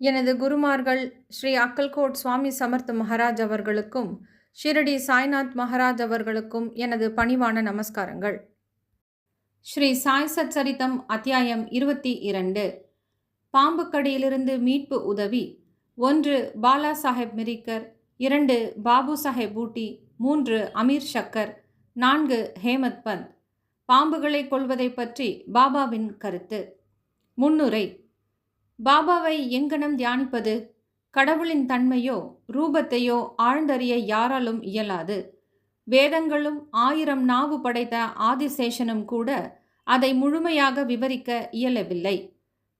எனது குருமார்கள் ஸ்ரீ அக்கல்கோட் சுவாமி சமர்த் மகாராஜ் அவர்களுக்கும் ஷிரடி சாய்நாத் மகாராஜ் அவர்களுக்கும் எனது பணிவான நமஸ்காரங்கள். ஸ்ரீ சாய் சச்சரித்தம் அத்தியாயம் இருபத்தி இரண்டு. பாம்புக்கடியிலிருந்து மீட்பு உதவி ஒன்று பாலா சாஹேப் மிரிக்கர் இரண்டு பாபு சாஹேப் பூட்டி மூன்று அமீர் ஷக்கர் நான்கு ஹேமத் பந்த். பாம்புகளை கொள்வதை பற்றி பாபாவின் கருத்து. முன்னுரை பாபாவை எங்கனம் தியானிப்பது? கடவுளின் தன்மையோ ரூபத்தையோ ஆழ்ந்தறிய யாராலும் இயலாது. வேதங்களும் ஆயிரம் நாவு படைத்த ஆதிசேஷனும் கூட அதை முழுமையாக விவரிக்க இயலவில்லை.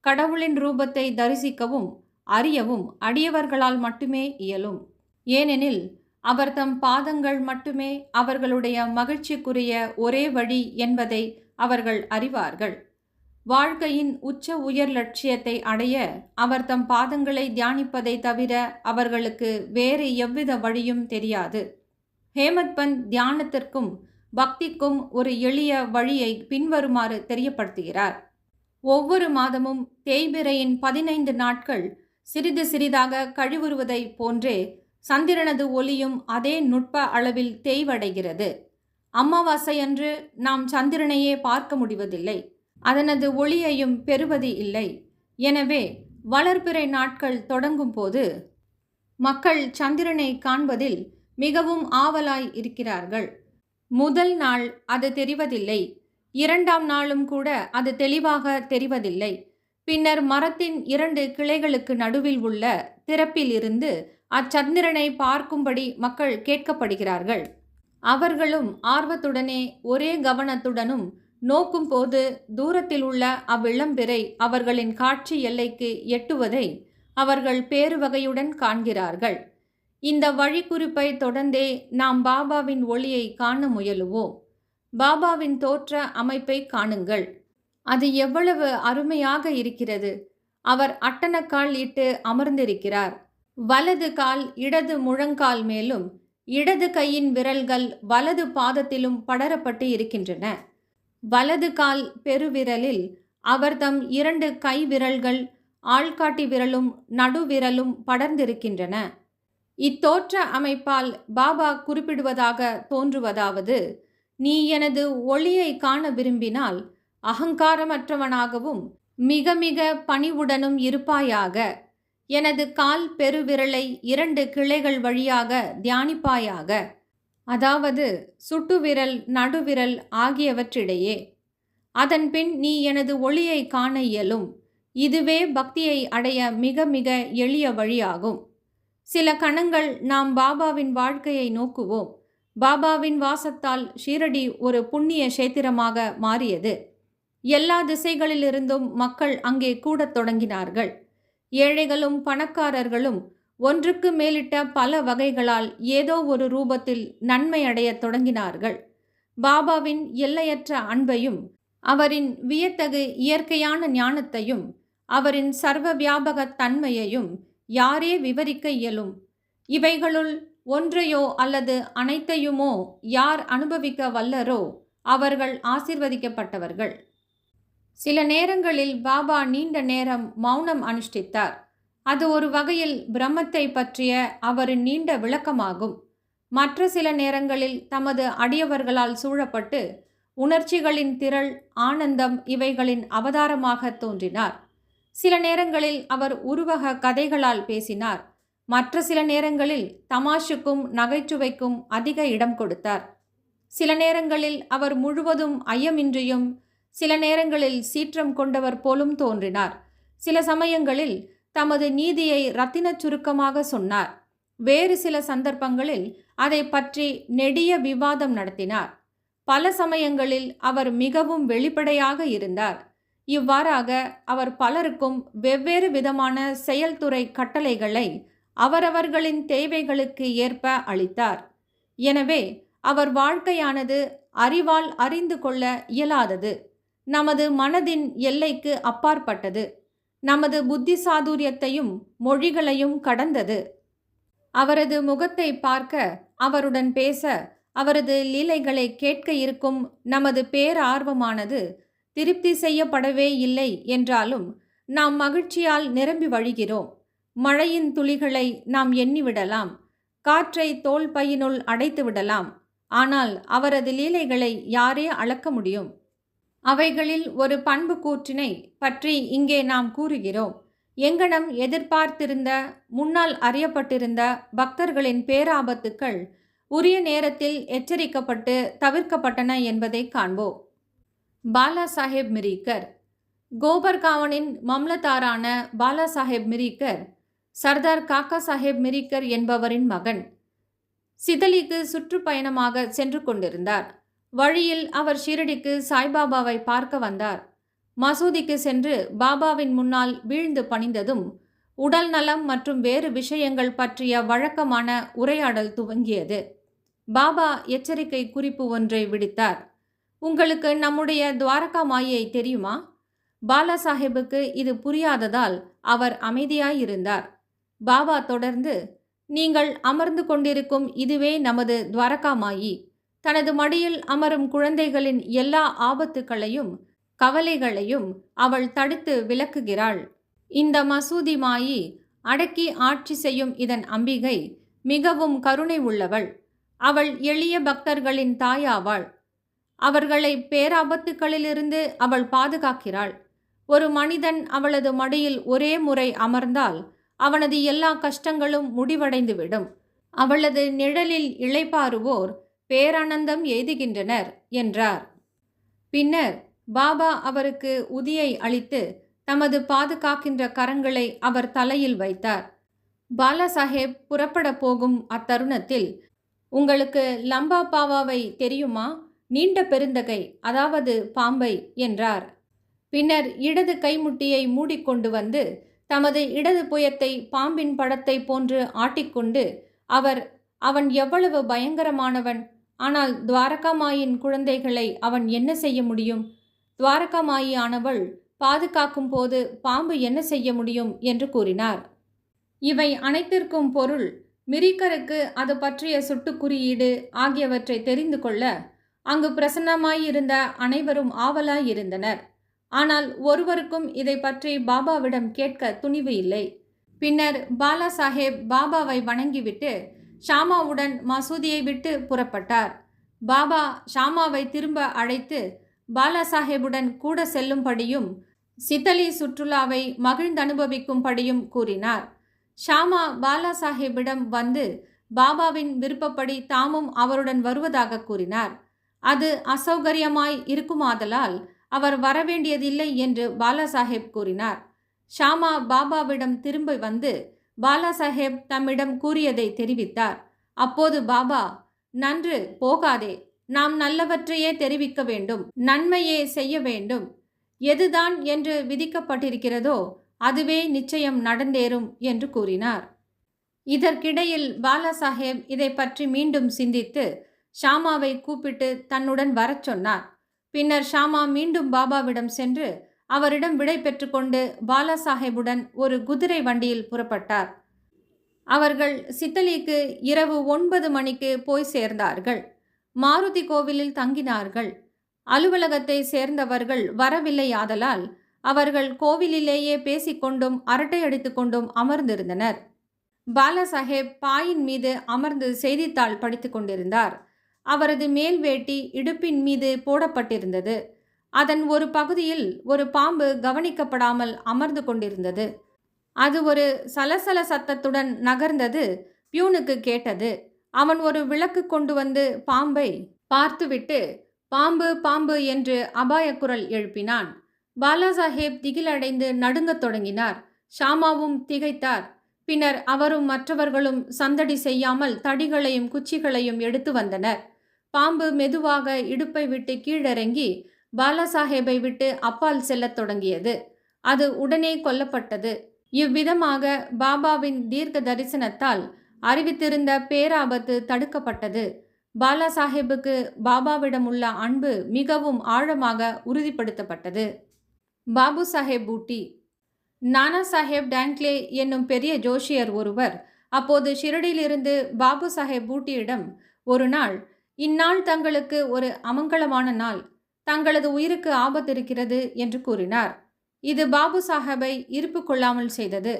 கடவுளின் ரூபத்தை தரிசிக்கவும் அறியவும் அடியவர்களால் மட்டுமே இயலும். ஏனெனில் அவர் தம் பாதங்கள் மட்டுமே அவர்களுடைய மகிழ்ச்சிக்குரிய ஒரே வழி என்பதை அவர்கள் அறிவார்கள். வாழ்க்கையின் உச்ச உயர் லட்சியத்தை அடைய அவர் தம் பாதங்களை தியானிப்பதை தவிர அவர்களுக்கு வேறு எவ்வித வழியும் தெரியாது. ஹேமத் பந்த் தியானத்திற்கும் பக்திக்கும் ஒரு எளிய வழியை பின்வருமாறு தெரியப்படுத்துகிறார். ஒவ்வொரு மாதமும் தேய்பிரையின் பதினைந்து நாட்கள் சிறிது சிறிதாக கழிவுறுவதை போன்றே சந்திரனது ஒளியும் அதே நுட்ப அளவில் தேய்வடைகிறது. அமாவாசை அன்று நாம் சந்திரனையே பார்க்க முடிவதில்லை. அதனது ஒளியையும் பெறுவது இல்லை. எனவே வளர்பிறை நாட்கள் தொடங்கும் போது மக்கள் சந்திரனை காண்பதில் மிகவும் ஆவலாய் இருக்கிறார்கள். முதல் நாள் அது தெரிவதில்லை. இரண்டாம் நாளும் கூட அது தெளிவாக தெரிவதில்லை. பின்னர் மரத்தின் இரண்டு கிளைகளுக்கு நடுவில் உள்ள திறப்பிலிருந்து அச்சந்திரனை பார்க்கும்படி மக்கள் கேட்கப்படுகிறார்கள். அவர்களும் ஆர்வத்துடனே ஒரே கவனத்துடனும் நோக்கும் போது தூரத்தில் உள்ள அவ்விளம்பிறை அவர்களின் காட்சி எல்லைக்கு எட்டுவதை அவர்கள் பேருவகையுடன் காண்கிறார்கள். இந்த வழிக்குறிப்பை தொடர்ந்தே நாம் பாபாவின் ஒளியை காண முயலுவோம். பாபாவின் தோற்ற அமைப்பை காணுங்கள். அது எவ்வளவு அருமையாக இருக்கிறது. அவர் அட்டனக்கால் இட்டு அமர்ந்திருக்கிறார். வலது கால் இடது முழங்கால் மேலும் இடது கையின் விரல்கள் வலது பாதத்திலும் படரப்பட்டு இருக்கின்றன. வலது கால் பெருவிரலில் அவர் தம் இரண்டு கை விரல்கள் ஆள்காட்டி விரலும் நடுவிரலும் படர்ந்திருக்கின்றன. இத்தோற்ற அமைப்பால் பாபா குறிப்பிடுவதாக தோன்றுவதாவது நீ எனது ஒளியை காண விரும்பினால் அகங்காரமற்றவனாகவும் மிக மிக பணிவுடனும் இருப்பாயாக. எனது கால் பெருவிரலை இரண்டு கிளைகள் வழியாக தியானிப்பாயாக. அதாவது சுட்டுவிரல் நடுவிரல் ஆகியவற்றிடையே அதன்பின் நீ எனது ஒளியை காண இயலும். இதுவே பக்தியை அடைய மிக மிக எளிய வழியாகும். சில கணங்கள் நாம் பாபாவின் வாழ்க்கையை நோக்குவோம். பாபாவின் வாசத்தால் ஷீரடி ஒரு புண்ணிய கஷேத்திரமாக மாறியது. எல்லா திசைகளிலிருந்தும் மக்கள் அங்கே கூடத் தொடங்கினார்கள். ஏழைகளும் பணக்காரர்களும் ஒன்றுக்கு மேலிட்ட பல வகைகளால் ஏதோ ஒரு ரூபத்தில் நன்மை அடையத் தொடங்கினார்கள். பாபாவின் எல்லையற்ற அன்பையும் அவரின் வியத்தகு இயற்கையான ஞானத்தையும் அவரின் சர்வ வியாபக தன்மையையும் யாரே விவரிக்க இயலும்? இவைகளுள் ஒன்றையோ அல்லது அனைத்தையுமோ யார் அனுபவிக்க வல்லரோ அவர்கள் ஆசிர்வதிக்கப்பட்டவர்கள். சில நேரங்களில் பாபா நீண்ட நேரம் மௌனம் அனுஷ்டித்தார். அது ஒரு வகையில் பிரம்மத்தை பற்றிய அவரின் நீண்ட விளக்கமாகும். மற்ற சில நேரங்களில் தமது அடியவர்களால் சூழப்பட்டு உணர்ச்சிகளின் திரள் ஆனந்தம் இவைகளின் அவதாரமாக தோன்றினார். சில நேரங்களில் அவர் உருவக கதைகளால் பேசினார். மற்ற சில நேரங்களில் தமாஷுக்கும் நகைச்சுவைக்கும் அதிக இடம் கொடுத்தார். சில நேரங்களில் அவர் முழுவதும் ஐயமின்றியும் சில நேரங்களில் சீற்றம் கொண்டவர் போலும் தோன்றினார். சில சமயங்களில் தமது நீதியை ரத்தினச் சுருக்கமாக சொன்னார். வேறு சில சந்தர்ப்பங்களில் அதை பற்றி நெடிய விவாதம் நடத்தினார். பல சமயங்களில் அவர் மிகவும் வெளிப்படையாக இருந்தார். இவ்வாறாக அவர் பலருக்கும் வெவ்வேறு விதமான செயல்துறை கட்டளைகளை அவரவர்களின் தேவைகளுக்கு ஏற்ப அளித்தார். எனவே அவர் வாழ்க்கையானது அறிவால் அறிந்து கொள்ள இயலாதது. நமது மனதின் எல்லைக்கு அப்பாற்பட்டது. நமது புத்தி சாதுரியத்தையும் மொழிகளையும் கடந்தது. அவரது முகத்தை பார்க்க அவருடன் பேச அவரது லீலைகளை கேட்க இருக்கும் நமது பேரார்வமானது திருப்தி செய்யப்படவே இல்லை என்றாலும் நாம் மகிழ்ச்சியால் நிரம்பி வழிகிறோம். மழையின் துளிகளை நாம் எண்ணிவிடலாம். காற்றை தோல் பையினுள் அடைத்து விடலாம் ஆனால் அவரது லீலைகளை யாரே அளக்க முடியும்? அவைகளில் ஒரு பண்பு கூற்றினை பற்றி இங்கே நாம் கூறுகிறோம். எங்கனம் எதிர்பார்த்திருந்த முன்னால் அறியப்பட்டிருந்த பக்தர்களின் பேராபத்துக்கள் உரிய நேரத்தில் எச்சரிக்கப்பட்டு தவிர்க்கப்பட்டன என்பதை காண்போம். பாலா சாஹேப் மிரிக்கர் கோபர்காவனின் மம்லதாரான பாலா சாஹேப் மிரிக்கர் சர்தார் காக்கா சாஹேப் மிரிக்கர் என்பவரின் மகன் சிதலிக்கு சுற்றுப்பயணமாக சென்று கொண்டிருந்தார். வழியில் அவர் ஷிரடிக்கு சாய்பாபாவை பார்க்க வந்தார். மசூதிக்கு சென்று பாபாவின் முன்னால் வீழ்ந்து பணிந்ததும் உடல் நலம் மற்றும் வேறு விஷயங்கள் பற்றிய வழக்கமான உரையாடல் துவங்கியது. பாபா எச்சரிக்கை குறிப்பு ஒன்றை விடுத்தார். உங்களுக்கு நம்முடைய துவாரகா மாயை தெரியுமா? பாலாசாஹேபுக்கு இது புரியாததால் அவர் அமைதியாயிருந்தார். பாபா தொடர்ந்து நீங்கள் அமர்ந்து கொண்டிருக்கும் இதுவே நமது துவாரகா மாயி. தனது மடியில் அமரும் குழந்தைகளின் எல்லா ஆபத்துக்களையும் கவலைகளையும் அவள் தடுத்து விளக்குகிறாள் இந்த மசூதி மாயி அடக்கி ஆட்சி செய்யும் இதன் அம்பிகை மிகவும் கருணை உள்ளவள். அவள் எளிய பக்தர்களின் தாயாவாள். அவர்களை பேராபத்துக்களிலிருந்து அவள் பாதுகாக்கிறாள். ஒரு மனிதன் அவளது மடியில் ஒரே முறை அமர்ந்தால் அவனது எல்லா கஷ்டங்களும் முடிவடைந்துவிடும். அவளது நிழலில் இளைப்பாறுவோர் பேரானந்தம் எய்துகின்றனர் என்றார். பின்னர் பாபா அவருக்கு உதியை அளித்து தமது பாதுகாக்கின்ற கரங்களை அவர் தலையில் வைத்தார். பாலாசாஹேப் புறப்பட போகும் அத்தருணத்தில் உங்களுக்கு லம்பா பாவாவை தெரியுமா? நீண்ட பெருந்தகை அதாவது பாம்பை என்றார். பின்னர் இடது கைமுட்டியை மூடிக்கொண்டு வந்து தமது இடது புயத்தை பாம்பின் படத்தை போன்று ஆட்டிக்கொண்டு அவர் அவன் எவ்வளவு பயங்கரமானவன் ஆனால் துவாரகாமாயின் குழந்தைகளை அவன் என்ன செய்ய முடியும்? துவாரகாமாயி ஆனவள் பாதுகாக்கும் போது பாம்பு என்ன செய்ய முடியும்? என்று கூறினார். இவை அனைத்திற்கும் பொருள். மிரிக்கருக்கு அது பற்றிய சுட்டு குறியீடு ஆகியவற்றை தெரிந்து கொள்ள அங்கு பிரசன்னமாயிருந்த அனைவரும் ஆவலாயிருந்தனர். ஆனால் ஒருவருக்கும் இதை பற்றி பாபாவிடம் கேட்க துணிவு இல்லை. பின்னர் பாலா சாஹேப் பாபாவை வணங்கிவிட்டு ஷாமாவுடன் மசூதியை விட்டு புறப்பட்டார். பாபா ஷாமாவை திரும்ப அழைத்து பாலா சாஹேபுடன் கூட செல்லும்படியும் சித்தலி சுற்றுலாவை மகிழ்ந்தனுபவிக்கும்படியும் கூறினார். ஷாமா பாலா சாஹேபிடம் வந்து பாபாவின் விருப்பப்படி தாமும் அவருடன் வருவதாக கூறினார். அது அசௌகரியமாய் இருக்குமாதலால் அவர் வரவேண்டியதில்லை என்று பாலாசாஹேப் கூறினார். ஷாமா பாபாவிடம் திரும்ப வந்து பாலாசாஹேப் தம்மிடம் கூறியதை தெரிவித்தார். அப்போது பாபா நன்று போகாதே. நாம் நல்லவற்றையே தெரிவிக்க வேண்டும். நன்மையே செய்ய வேண்டும். எதுதான் என்று விதிக்கப்பட்டிருக்கிறதோ அதுவே நிச்சயம் நடந்தேறும் என்று கூறினார். இதற்கிடையில் பாலாசாஹேப் இதை பற்றி மீண்டும் சிந்தித்து ஷாமாவை கூப்பிட்டு தன்னுடன் வரச் சொன்னார். பின்னர் ஷாமா மீண்டும் பாபாவிடம் சென்று அவரிடம் விடை பெற்றுக்கொண்டு பாலாசாஹேபுடன் ஒரு குதிரை வண்டியில் புறப்பட்டார். அவர்கள் சித்தலிக்கு இரவு ஒன்பது மணிக்கு போய் சேர்ந்தார்கள். மாருதி கோவிலில் தங்கினார்கள். அலுவலகத்தை சேர்ந்தவர்கள் வரவில்லையாதலால் அவர்கள் கோவிலிலேயே பேசிக்கொண்டும் அரட்டை அடித்துக்கொண்டும் அமர்ந்திருந்தனர். பாலாசாஹேப் பாயின் மீது அமர்ந்து செய்தித்தாள் படித்து கொண்டிருந்தார் அவரது மேல் வேட்டி இடுப்பின் மீது போடப்பட்டிருந்தது. அதன் ஒரு பகுதியில் ஒரு பாம்பு கவனிக்கப்படாமல் அமர்ந்து கொண்டிருந்தது. அது ஒரு சலசல சத்தத்துடன் நகர்ந்தது. பியூனுக்கு கேட்டது. அவன் ஒரு விளக்கு கொண்டு வந்து பாம்பை பார்த்துவிட்டு பாம்பு பாம்பு என்று அபாயக்குரல் எழுப்பினான். பாலாசாஹேப் திகிலடைந்து நடுங்கத் தொடங்கினார். ஷாமாவும் திகைத்தார். பின்னர் அவரும் மற்றவர்களும் சந்தடி செய்யாமல் தடிகளையும் குச்சிகளையும் எடுத்து வந்தனர். பாம்பு மெதுவாக இடுப்பை விட்டு கீழிறங்கி பாலாசாஹேபை விட்டு அப்பால் செல்லத் தொடங்கியது. அது உடனே கொல்லப்பட்டது. இவ்விதமாக பாபாவின் தீர்க்க தரிசனத்தால் அறிவித்திருந்த பேராபத்து தடுக்கப்பட்டது. பாலாசாஹேபுக்கு பாபாவிடம் உள்ள அன்பு மிகவும் ஆழமாக உறுதிப்படுத்தப்பட்டது. பாபு சாஹேப் பூட்டி. நானா சாஹேப் டேங்க்லே என்னும் பெரிய ஜோஷியர் ஒருவர் அப்போது ஷிரடியிலிருந்து பாபு சாஹேப் பூட்டியிடம் ஒரு நாள் இந்நாள் தங்களுக்கு ஒரு அமங்கலமான நாள். தங்களது உயிருக்கு ஆபத்து இருக்கிறது என்று கூறினார். இது பாபு சாஹேபை இருப்பு கொள்ளாமல் செய்தது.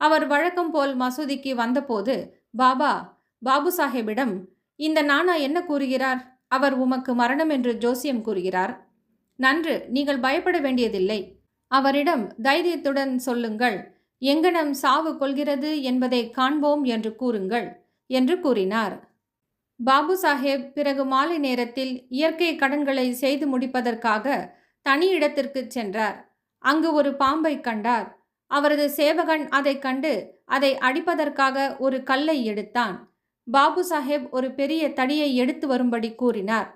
அவர் வழக்கம் போல் மசூதிக்கு வந்தபோது பாபா பாபு சாஹேபிடம் இந்த நானா என்ன கூறுகிறார்? அவர் உமக்கு மரணம் என்று ஜோசியம் கூறுகிறார். நன்று நீங்கள் பயப்பட வேண்டியதில்லை. அவரிடம் தைரியத்துடன் சொல்லுங்கள். எங்கனம் சாவு கொள்கிறது என்பதை காண்போம் என்று கூறுங்கள் என்று கூறினார். பாபு சாஹேப் பிறகு மாலை நேரத்தில் இயற்கை கடன்களை செய்து முடிப்பதற்காக தனி இடத்திற்கு சென்றார். அங்கு ஒரு பாம்பை கண்டார். அவரது சேவகன் அதைக் கண்டு அதை அடிப்பதற்காக ஒரு கல்லை எடுத்தான். பாபு சாஹேப் ஒரு பெரிய தடியை எடுத்து வரும்படி கூறினார்.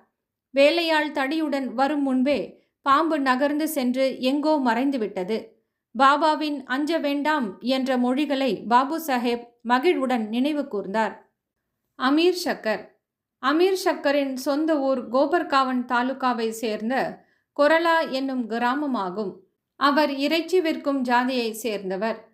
வேலையாள் தடியுடன் வரும் முன்பே பாம்பு நகர்ந்து சென்று எங்கோ மறைந்துவிட்டது பாபாவின் அஞ்ச வேண்டாம் என்ற மொழிகளை பாபு சாஹேப் மகிழ்வுடன் நினைவு கூர்ந்தார். அமீர் ஷக்கர். அமீர் ஷக்கரின் சொந்த ஊர் கோபர்காவன் தாலுகாவை சேர்ந்த கொரலா என்னும் கிராமமாகும். அவர் இறைச்சி விற்கும் ஜாதியை சேர்ந்தவர்.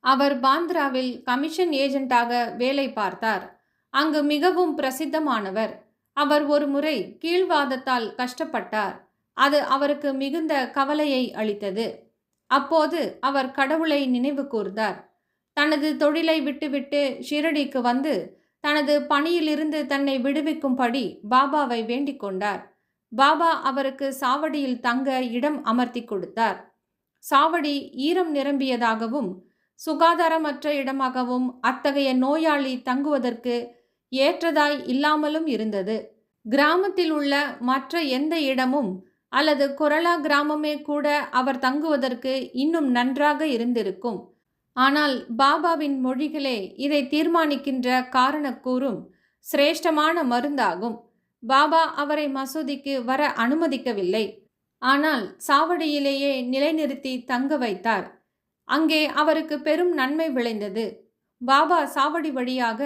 அவர் பாந்திராவில் கமிஷன் ஏஜென்ட்டாக வேலை பார்த்தார். அங்கு மிகவும் பிரசித்தமானவர். அவர் ஒரு முறை கீழ்வாதத்தால் கஷ்டப்பட்டார். அது அவருக்கு மிகுந்த கவலையை அளித்தது. அப்போது அவர் கடவுளை நினைவு கூர்ந்தார். தனது தொழிலை விட்டுவிட்டு ஷிரடிக்கு வந்து தனது பணியிலிருந்து தன்னை விடுவிக்கும்படி பாபாவை வேண்டிக் கொண்டார். பாபா அவருக்கு சாவடியில் தங்க இடம் அமர்த்தி கொடுத்தார். சாவடி ஈரம் நிரம்பியதாகவும் சுகாதாரமற்ற இடமாகவும் அத்தகைய நோயாளி தங்குவதற்கு ஏற்றதாய் இல்லாமலும் இருந்தது. கிராமத்தில் உள்ள மற்ற எந்த இடமும் அல்லது கொரலா கிராமமே கூட அவர் தங்குவதற்கு இன்னும் நன்றாக இருந்திருக்கும். ஆனால் பாபாவின் மொழிகளே இதை தீர்மானிக்கின்ற காரணக்கூறும் சிரேஷ்டமான மருந்தாகும். பாபா அவரை மசூதிக்கு வர அனுமதிக்கவில்லை. ஆனால் சாவடியிலேயே நிலைநிறுத்தி தங்க வைத்தார். அங்கே அவருக்கு பெரும் நன்மை விளைந்தது. பாபா சாவடி வழியாக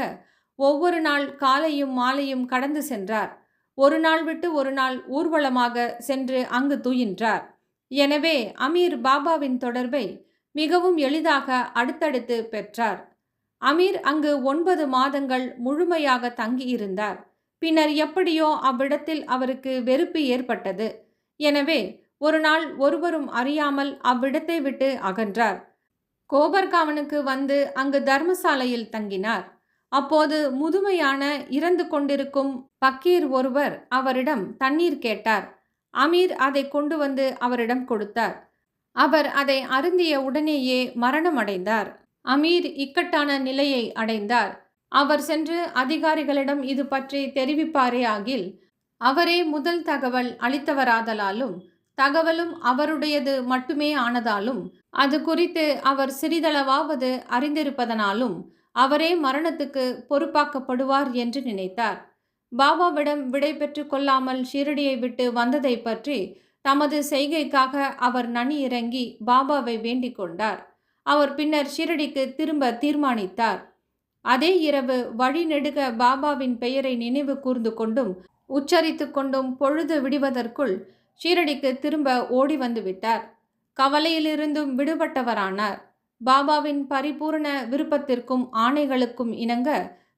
ஒவ்வொரு நாள் காலையும் மாலையும் கடந்து சென்றார். ஒரு நாள் விட்டு ஒரு நாள் ஊர்வலமாக சென்று அங்கு தூயின்றார். எனவே அமீர் பாபாவின் தொடர்பை மிகவும் எளிதாக அடுத்தடுத்து பெற்றார். அமீர் அங்கு ஒன்பது மாதங்கள் முழுமையாக தங்கியிருந்தார். பின்னர் எப்படியோ அவ்விடத்தில் அவருக்கு வெறுப்பு ஏற்பட்டது. எனவே ஒரு நாள் ஒருவரும் அறியாமல் அவ்விடத்தை விட்டு அகன்றார். கோபர்காவனுக்கு வந்து அங்கு தர்மசாலையில் தங்கினார். அப்போது முதுமையான இறந்து கொண்டிருக்கும் பக்கீர் ஒருவர் அவரிடம் தண்ணீர் கேட்டார். அமீர் அதை கொண்டு வந்து அவரிடம் கொடுத்தார். அவர் அதை அருந்திய உடனேயே மரணம் அடைந்தார் அமீர் இக்கட்டான நிலையை அடைந்தார். அவர் சென்று அதிகாரிகளிடம் இது பற்றி தெரிவிப்பாரே ஆகில் அவரே முதல் தகவல் அளித்தவராதலாலும் தகவலும் அவருடையது மட்டுமே ஆனதாலும் அது குறித்து அவர் சிறிதளவாவது அறிந்திருப்பதனாலும் அவரே மரணத்துக்கு பொறுப்பாக்கப்படுவார் என்று நினைத்தார். பாபாவிடம் விடை பெற்று கொள்ளாமல் ஷீரடியை விட்டு வந்ததை பற்றி தமது செய்கைக்காக அவர் நனி இறங்கி பாபாவை வேண்டிக் கொண்டார். அவர் பின்னர் ஷீரடிக்கு திரும்ப தீர்மானித்தார். அதே இரவு வழிநெடுக பாபாவின் பெயரை நினைவு கூர்ந்து கொண்டும் உச்சரித்து கொண்டும் பொழுது விடுவதற்குள் ஷீரடிக்கு திரும்ப ஓடி வந்து விட்டார். கவலையிலிருந்தும் விடுபட்டவரானார். பாபாவின் பரிபூரண விருப்பத்திற்கும் ஆணைகளுக்கும் இணங்க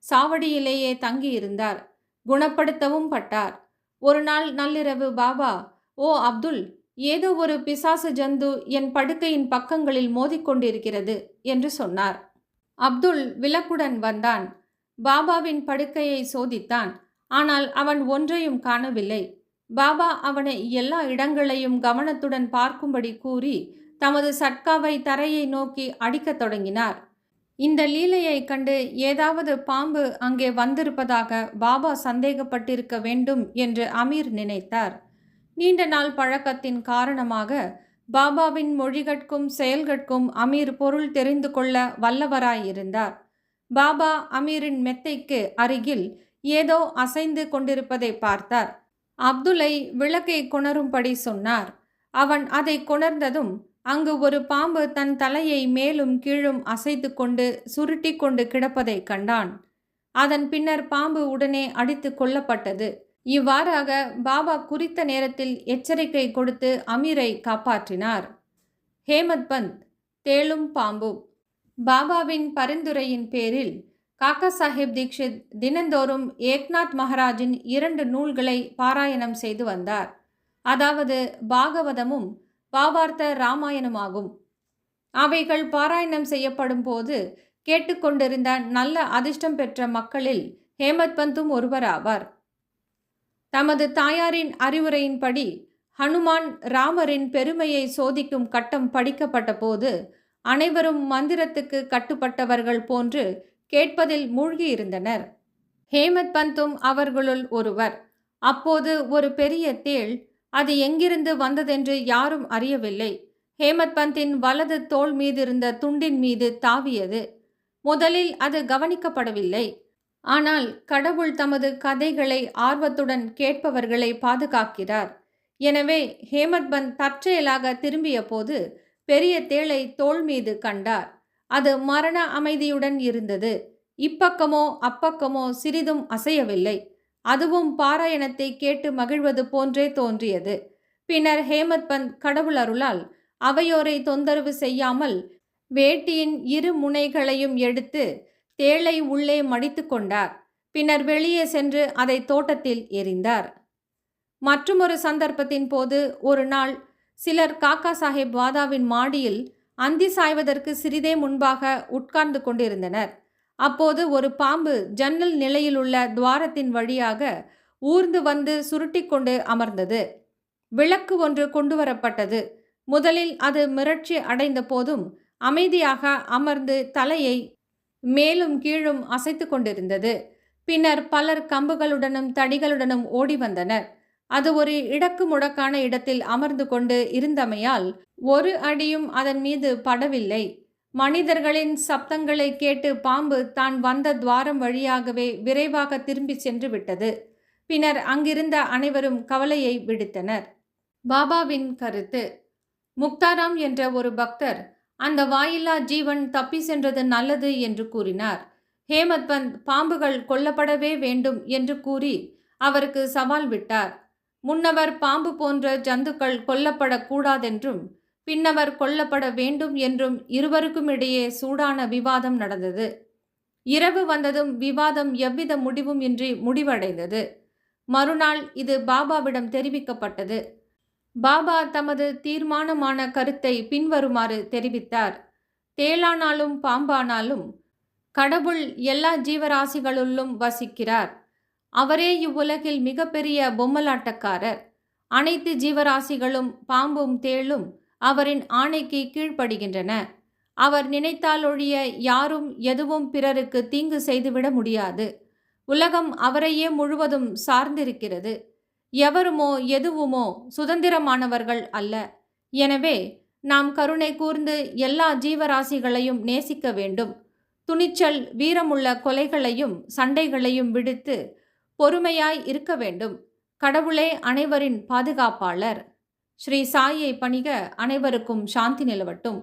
சாவடியிலேயே தங்கியிருந்தார். குணப்படுத்தவும் பட்டார். ஒரு நாள் நள்ளிரவு பாபா ஓ அப்துல் ஏதோ ஒரு பிசாசு ஜந்து என் படுக்கையின் பக்கங்களில் மோதிக்கொண்டிருக்கிறது என்று சொன்னார். அப்துல் விளக்குடன் வந்தான். பாபாவின் படுக்கையை சோதித்தான். ஆனால் அவன் ஒன்றையும் காணவில்லை. பாபா அவனை எல்லா இடங்களையும் கவனத்துடன் பார்க்கும்படி கூறி தமது சட்காவை தரையை நோக்கி அடிக்கத் தொடங்கினார். இந்த லீலையை கண்டு ஏதாவது பாம்பு அங்கே வந்திருப்பதாக பாபா சந்தேகப்பட்டிருக்க வேண்டும் என்று அமீர் நினைத்தார். நீண்ட நாள் பழக்கத்தின் காரணமாக பாபாவின் மொழிகட்கும் செயல்கட்கும் அமீர் பொருள் தெரிந்து கொள்ள வல்லவராயிருந்தார். பாபா அமீரின் மெத்தைக்கு அருகில் ஏதோ அசைந்து கொண்டிருப்பதை பார்த்தார். அப்துலை விளக்கை கொணரும்படி சொன்னார். அவன் அதை கொணர்ந்ததும் அங்கு ஒரு பாம்பு தன் தலையை மேலும் கீழும் அசைத்து கொண்டு சுருட்டி கொண்டு கிடப்பதை கண்டான். அதன் பின்னர் பாம்பு உடனே அடித்து கொல்லப்பட்டது. இவ்வாறாக பாபா குறித்த நேரத்தில் எச்சரிக்கை கொடுத்து அமீரை காப்பாற்றினார். ஹேமத் பந்த் தேளும் பாம்பும் பாபாவின் பரிந்துரையின் பேரில் காக்கா சாஹிப் தீக்ஷித் தினந்தோறும் ஏக்நாத் மகாராஜின் இரண்டு நூல்களை பாராயணம் செய்து வந்தார். அதாவது பாகவதமும் பாவார்த்த ராமாயணமாகும். அவைகள் பாராயணம் செய்யப்படும் போது கேட்டுக்கொண்டிருந்த நல்ல அதிர்ஷ்டம் பெற்ற மக்களில் ஹேமத் பந்தும் ஒருவராவார். தமது தாயாரின் அறிவுரையின்படி ஹனுமான் ராமரின் பெருமையை சோதிக்கும் கட்டம் படிக்கப்பட்ட போது அனைவரும் மந்திரத்துக்கு கட்டுப்பட்டவர்கள் போன்று கேட்பதில் மூழ்கியிருந்தனர். ஹேமத் பந்தும் அவர்களுள் ஒருவர். அப்போது ஒரு பெரிய தேள் அது எங்கிருந்து வந்ததென்று யாரும் அறியவில்லை. ஹேமத் பந்தின் வலது தோள் மீதிருந்த துண்டின் மீது தாவியது. முதலில் அது கவனிக்கப்படவில்லை. ஆனால் கடவுள் தமது கதைகளை ஆர்வத்துடன் கேட்பவர்களை பாதுகாக்கிறார். எனவே ஹேமத்பந்த் தற்செயலாக திரும்பிய போது பெரிய தேளை தோள் மீது கண்டார். அது மரண அமைதியுடன் இருந்தது. இப்பக்கமோ அப்பக்கமோ சிறிதும் அசையவில்லை. அதுவும் பாராயணத்தை கேட்டு மகிழ்வது போன்றே தோன்றியது. பின்னர் ஹேமத்பந்த் கடவுள் அருளால் அவையோரை தொந்தரவு செய்யாமல் வேட்டியின் இரு முனைகளையும் எடுத்து தேளை உள்ளே மடித்து கொண்டார். பின்னர் வெளியே சென்று அதை தோட்டத்தில் எரிந்தார். மற்றுமொரு சந்தர்ப்பத்தின் போது ஒரு நாள் சிலர் காக்கா சாஹேப் வாதாவின் மாடியில் அந்தி சாய்வதற்கு சிறிதே முன்பாக உட்கார்ந்து கொண்டிருந்தனர். அப்போது ஒரு பாம்பு ஜன்னல் நிலையிலுள்ள துவாரத்தின் வழியாக ஊர்ந்து வந்து சுருட்டி கொண்டு அமர்ந்தது. விளக்கு ஒன்று கொண்டு வரப்பட்டது. முதலில் அது மிரட்சி அடைந்த போதும் அமைதியாக அமர்ந்து தலையை மேலும் கீழும் அசைத்து கொண்டிருந்தது. பின்னர் பலர் கம்புகளுடனும் தடிகளுடனும் ஓடி வந்தனர். அது ஒரு இடக்கு முடக்கான இடத்தில் அமர்ந்து கொண்டு இருந்தமையால் ஒரு அடியும் அதன் மீது படவில்லை. மனிதர்களின் சப்தங்களை கேட்டு பாம்பு தான் வந்த துவாரம் வழியாகவே விரைவாக திரும்பி சென்று விட்டது. பின்னர் அங்கிருந்த அனைவரும் கவலையை விடுத்தனர். பாபாவின் கருத்து முக்தாராம் என்ற ஒரு பக்தர் அந்த வாயில்லா ஜீவன் தப்பி சென்றது நல்லது என்று கூறினார். ஹேமத் பந்த் பாம்புகள் கொல்லப்படவே வேண்டும் என்று கூறி அவருக்கு சவால் விட்டார். முன்னவர் பாம்பு போன்ற ஜந்துக்கள் கொல்லப்படக்கூடாதென்றும் பின்னவர் கொல்லப்பட வேண்டும் என்றும் இருவருக்கும் இடையே சூடான விவாதம் நடந்தது. இரவு வந்ததும் விவாதம் எவ்வித முடிவும் இன்றி முடிவடைந்தது. மறுநாள் இது பாபாவிடம் தெரிவிக்கப்பட்டது. பாபா தமது தீர்மானமான கருத்தை பின்வருமாறு தெரிவித்தார். தேளானாலும் பாம்பானாலும் கடவுள் எல்லா ஜீவராசிகளுள்ளும் வசிக்கிறார். அவரே இவ்வுலகில் மிகப்பெரிய பொம்மலாட்டக்காரர். அனைத்து ஜீவராசிகளும் பாம்பும் தேளும் அவரின் ஆணைக்கு கீழ்ப்படுகின்றன. அவர் நினைத்தால் ஒழிய யாரும் எதுவும் பிறருக்கு தீங்கு செய்துவிட முடியாது. உலகம் அவரையே முழுவதும் சார்ந்திருக்கிறது. எவருமோ எதுவுமோ சுதந்திரமானவர்கள் அல்ல. எனவே நாம் கருணை கூர்ந்து எல்லா ஜீவராசிகளையும் நேசிக்க வேண்டும். துணிச்சல் வீரமுள்ள கொலைகளையும் சண்டைகளையும் விடுத்து பொறுமையாய் இருக்க வேண்டும். கடவுளே அனைவரின் பாதுகாப்பாளர். ஸ்ரீ சாயை பணிக அனைவருக்கும் சாந்தி நிலவட்டும்.